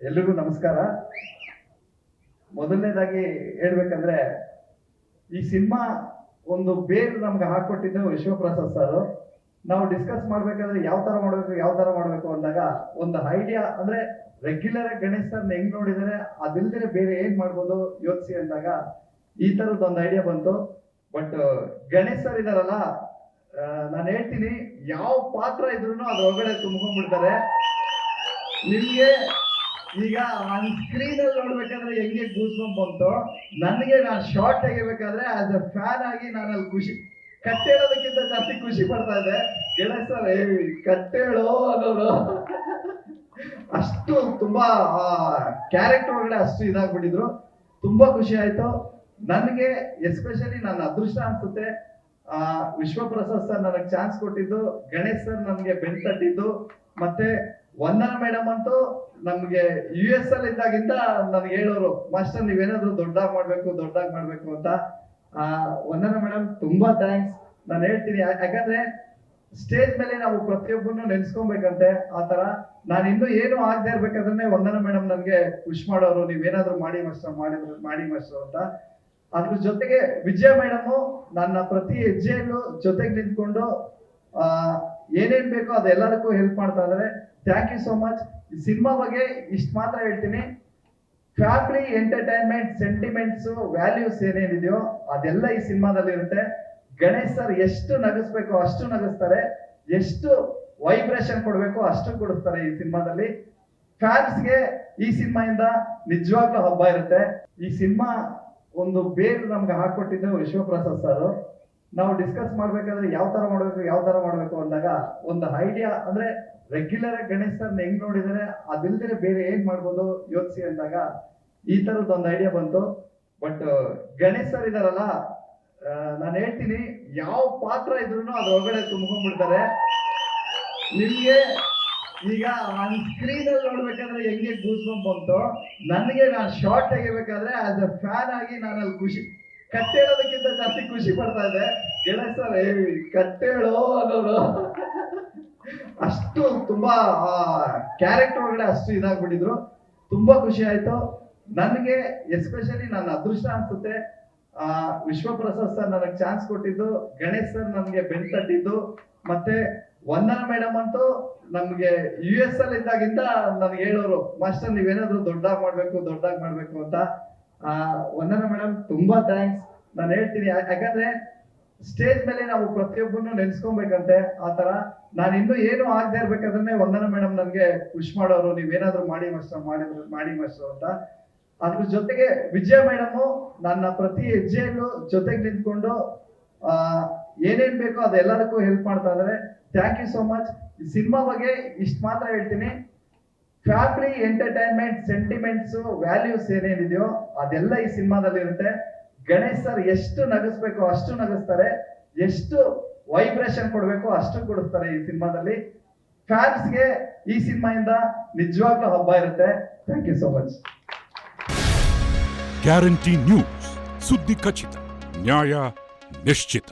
ಎಲ್ರಿಗೂ ನಮಸ್ಕಾರ. ಮೊದಲನೇದಾಗಿ ಹೇಳ್ಬೇಕಂದ್ರೆ, ಈ ಸಿನಿಮಾ ಒಂದು ಬೇರು ನಮ್ಗೆ ಹಾಕೊಟ್ಟಿದ್ದು ವಿಶ್ವಪ್ರಸಾದ್ ಸರ್ ನಾವು ಡಿಸ್ಕಸ್ ಮಾಡ್ಬೇಕಾದ್ರೆ ಯಾವ ತರ ಮಾಡ್ಬೇಕು, ಯಾವ ತರ ಮಾಡ್ಬೇಕು ಅಂದಾಗ ಒಂದು ಐಡಿಯಾ ಅಂದ್ರೆ ರೆಗ್ಯುಲರ್ ಆಗಿ ಗಣೇಶ್ ಸರ್ ಹೆಂಗ್ ನೋಡಿದರೆ, ಅದಿಲ್ದಿರೆ ಬೇರೆ ಏನ್ ಮಾಡ್ಬೋದು ಯೋಚಿಸಿ ಅಂದಾಗ ಈ ತರದ್ ಒಂದು ಐಡಿಯಾ ಬಂತು. ಬಟ್ ಗಣೇಶ್ ಸರ್ ಇದಾರಲ್ಲ ನಾನು ಹೇಳ್ತೀನಿ, ಯಾವ ಪಾತ್ರ ಇದ್ರು ಅದ್ರೊಳಗಡೆ ತುಂಬ್ಕೊಂಡ್ಬಿಡ್ತಾರೆ. ನಿಮ್ಗೆ ಈಗ ಸ್ಕ್ರೀನ್ ಅಲ್ಲಿ ನೋಡ್ಬೇಕಾದ್ರೆ ಹೆಂಗೆ ಗೂಸ್ ಬಂತು. ನನಗೆ ನಾನು ಶಾರ್ಟ್ ತೆಗಿಬೇಕಾದ್ರೆ ಆಸ್ ಅ ಫ್ಯಾನ್ ಆಗಿ ನಾನು ಅಲ್ಲಿ ಖುಷಿ ಕಟ್ಟೇಳೋದಕ್ಕಿಂತ ಜಾಸ್ತಿ ಖುಷಿ ಪಡ್ತಾ ಇದೆ ಸರ್ ಕಟ್ಟೇಳು ಅನ್ನೋರು. ಅಷ್ಟು ತುಂಬಾ ಕ್ಯಾರೆಕ್ಟರ್ ಒಳಗಡೆ ಅಷ್ಟು ಇದಾಗ್ಬಿಟ್ಟಿದ್ರು. ತುಂಬಾ ಖುಷಿ ಆಯ್ತು. ನನಗೆ ಎಸ್ಪೆಷಲಿ ನನ್ನ ಅದೃಷ್ಟ ಅನ್ಸುತ್ತೆ. ಆ, ವಿಶ್ವಪ್ರಸಾದ್ ಸರ್ ನನಗೆ ಚಾನ್ಸ್ ಕೊಟ್ಟಿದ್ದು. ಗಣೇಶ್ ಸರ್ ನನಗೆ ಬೆನ್ ತಟ್ಟಿದ್ದು. ಮತ್ತೆ ವಂದನ ಮೇಡಮ್ ಅಂತೂ ನಮ್ಗೆ ಯು ಎಸ್ ಅಲ್ಲಿ ಇದ್ದಾಗಿಂದ ನನಗೆ ಹೇಳೋರು, ಮಾಸ್ಟರ್, ನೀವೇನಾದ್ರು ದೊಡ್ಡಾಗಿ ಮಾಡ್ಬೇಕು ದೊಡ್ಡಾಗಿ ಮಾಡ್ಬೇಕು ಅಂತ. ಆ, ವಂದನ ಮೇಡಮ್, ತುಂಬಾ ಥ್ಯಾಂಕ್ಸ್ ನಾನು ಹೇಳ್ತೀನಿ ಯಾಕಂದ್ರೆ ಸ್ಟೇಜ್ ಮೇಲೆ ನಾವು ಪ್ರತಿಯೊಬ್ಬರನ್ನು ನೆನ್ಸ್ಕೊಬೇಕಂತೆ, ಆ ತರ ನಾನು ಇನ್ನೂ ಏನು ಆಗದೆ ಇರ್ಬೇಕಾದ್ರೆ ವಂದನ ಮೇಡಮ್ ನನ್ಗೆ ವಿಶ್ ಮಾಡೋರು, ನೀವೇನಾದ್ರೂ ಮಾಡಿ ಮಾಸ್ಟರ್, ಮಾಡಿ ಮಾಡಿ ಮಾಸ್ಟರ್ ಅಂತ. ಅದ್ರ ಜೊತೆಗೆ ವಿಜಯ ಮೇಡಮ್ ನನ್ನ ಪ್ರತಿ ಹೆಜ್ಜೆಯನ್ನು ಜೊತೆಗೆ ನಿಂತ್ಕೊಂಡು, ಆ ಏನೇನ್ ಬೇಕೋ ಅದೆಲ್ಲದಕ್ಕೂ ಹೆಲ್ಪ್ ಮಾಡ್ತಾ ಇದಾರೆ. Thank you so much cinema ಬಗ್ಗೆ ಇಷ್ಟು ಮಾತ್ರ ಹೇಳ್ತೀನಿ. ಫ್ಯಾಮಿಲಿ ಎಂಟರ್ಟೈನ್ಮೆಂಟ್ ಸೆಂಟಿಮೆಂಟ್ಸ್ ವ್ಯಾಲ್ಯೂಸ್ ಏನೇನಿದೆಯೋ ಅದೆಲ್ಲ ಈ ಸಿನಿಮಾದಲ್ಲಿ ಇರುತ್ತೆ. ಗಣೇಶ್ ಸರ್ ಎಷ್ಟು ನಗಿಸ್ಬೇಕು ಅಷ್ಟು ನಗಿಸ್ತಾರೆ. ಎಷ್ಟು ವೈಬ್ರೇಷನ್ ಕೊಡಬೇಕು ಅಷ್ಟು ಕೊಡಿಸ್ತಾರೆ ಈ ಸಿನಿಮಾದಲ್ಲಿ. ಫ್ಯಾನ್ಸ್ಗೆ ಈ ಸಿನಿಮಾಯಿಂದ ನಿಜವಾಗ್ಲೂ ಹಬ್ಬ ಇರುತ್ತೆ. ಈ ಸಿನಿಮಾ ಒಂದು ಬೇರು ನಮ್ಗೆ ಹಾಕೊಟ್ಟಿದ್ದು ವಿಶ್ವಪ್ರಸಾದ್ ಸರ್ ನಾವು ಡಿಸ್ಕಸ್ ಮಾಡ್ಬೇಕಾದ್ರೆ ಯಾವ ತರ ಮಾಡ್ಬೇಕು, ಯಾವ ತರ ಮಾಡ್ಬೇಕು ಅಂದಾಗ ಒಂದು ಐಡಿಯಾ ಅಂದ್ರೆ ರೆಗ್ಯುಲರ್ ಆಗಿ ಗಣೇಶ್ ಸರ್ನ ಹೆಂಗ್ ನೋಡಿದರೆ ಅದಿಲ್ದಿರೆ ಬೇರೆ ಏನ್ ಮಾಡ್ಬೋದು ಯೋಚಿಸಿ ಅಂದಾಗ ಈ ತರದ್ ಒಂದು ಐಡಿಯಾ ಬಂತು. ಬಟ್ ಗಣೇಶ್ ಸರ್ ಇದಾರಲ್ಲ ನಾನು ಹೇಳ್ತೀನಿ ಯಾವ ಪಾತ್ರ ಇದ್ರು ಅದ್ರೊಳಗಡೆ ತುಂಬ್ಕೊಂಡ್ಬಿಡ್ತಾರೆ. ನಿಮ್ಗೆ ಈಗ ಸ್ಕ್ರೀನ್ ಅಲ್ಲಿ ನೋಡ್ಬೇಕಾದ್ರೆ ಹೆಂಗೆ ಗೂಸ್ ಬಂತು. ನನಗೆ ನಾನು ಶಾರ್ಟ್ ತೆಗಿಬೇಕಾದ್ರೆ ಆಸ್ ಅ ಫ್ಯಾನ್ ಆಗಿ ನಾನು ಅಲ್ಲಿ ಖುಷಿ ಕಟ್ಟೇಳೋದಕ್ಕಿಂತ ಜಾಸ್ತಿ ಖುಷಿ ಪಡ್ತಾ ಇದೆ. ಗಣೇಶ್ ಸರ್, ಏ ಕಟ್ಟೇಳು ಅನ್ನೋರು ಅಷ್ಟು ತುಂಬಾ ಕ್ಯಾರೆಕ್ಟರ್ ಒಳಗಡೆ ಅಷ್ಟು ಇದಾಗ್ಬಿಟ್ಟಿದ್ರು. ತುಂಬಾ ಖುಷಿ ಆಯ್ತು. ನನಗೆ ಎಸ್ಪೆಷಲಿ ನನ್ನ ಅದೃಷ್ಟ ಅನ್ಸುತ್ತೆ. ಆ, ವಿಶ್ವಪ್ರಸಾದ್ ಸರ್ ನನಗೆ ಚಾನ್ಸ್ ಕೊಟ್ಟಿದ್ದು. ಗಣೇಶ್ ಸರ್ ನನಗೆ ಬೆನ್ ತಟ್ಟಿದ್ದು. ಮತ್ತೆ ವಂದನ ಮೇಡಮ್ ಅಂತೂ ನಮ್ಗೆ ಯು ಎಸ್ ಅಲ್ಲಿ ಇದ್ದಾಗಿಂದ ನನ್ಗೆ ಹೇಳೋರು, ಮಾಸ್ಟರ್ ನೀವೇನಾದ್ರೂ ದೊಡ್ಡಾಗಿ ಮಾಡ್ಬೇಕು ದೊಡ್ಡಾಗಿ ಮಾಡ್ಬೇಕು ಅಂತ. ವಂದನ ಮೇಡಮ್ ತುಂಬಾ ಥ್ಯಾಂಕ್ಸ್ ನಾನು ಹೇಳ್ತೀನಿ ಯಾಕಂದ್ರೆ ಸ್ಟೇಜ್ ಮೇಲೆ ನಾವು ಪ್ರತಿಯೊಬ್ಬರನ್ನು ನೆನ್ಸ್ಕೊಬೇಕಂತೆ, ಆ ತರ ನಾನು ಇನ್ನೂ ಏನು ಆಗದೆ ಇರ್ಬೇಕಾದ್ರೆ ವಂದನ ಮೇಡಮ್ ನನ್ಗೆ ವಿಶ್ ಮಾಡೋರು, ನೀವೇನಾದ್ರೂ ಮಾಡಿ ಮಾಸ್ಟರ್ ಮಾಡಿ ಮಾಡಿ ಮಾಸ್ಟರ್ ಅಂತ. ಅದ್ರ ಜೊತೆಗೆ ವಿಜಯ ಮೇಡಮ್ ನನ್ನ ಪ್ರತಿ ಹೆಜ್ಜೆಯಲ್ಲೂ ಜೊತೆಗೆ ನಿಂತ್ಕೊಂಡು, ಆ, ಏನೇನ್ ಬೇಕೋ ಅದೆಲ್ಲದಕ್ಕೂ ಹೆಲ್ಪ್ ಮಾಡ್ತಾ ಇದಾರೆ thank you so much cinema ಬಗ್ಗೆ ಇಷ್ಟು ಮಾತ್ರ ಹೇಳ್ತೀನಿ. ಫ್ಯಾಮಿಲಿ ಎಂಟರ್ಟೈನ್ಮೆಂಟ್ ಸೆಂಟಿಮೆಂಟ್ಸ್, ವ್ಯಾಲ್ಯೂಸ್ ಏನೇನಿದೆಯೋ ಅದೆಲ್ಲ ಈ ಸಿನಿಮಾದಲ್ಲಿ ಇರುತ್ತೆ ಗಣೇಶ್ ಸರ್ ಎಷ್ಟು ನಗಿಸ್ಬೇಕು ಅಷ್ಟು ನಗಿಸ್ತಾರೆ. ಎಷ್ಟು ವೈಬ್ರೇಷನ್ ಕೊಡಬೇಕು ಅಷ್ಟು ಕೊಡಿಸ್ತಾರೆ ಈ ಸಿನಿಮಾದಲ್ಲಿ. ಫ್ಯಾನ್ಸ್ಗೆ ಈ ಸಿನಿಮಾಯಿಂದ ನಿಜವಾಗ್ಲೂ ಹಬ್ಬ ಇರುತ್ತೆ. Thank you so much. Guarantee news. ಸುದ್ದಿ ಖಚಿತ, ನ್ಯಾಯ ನಿಶ್ಚಿತ.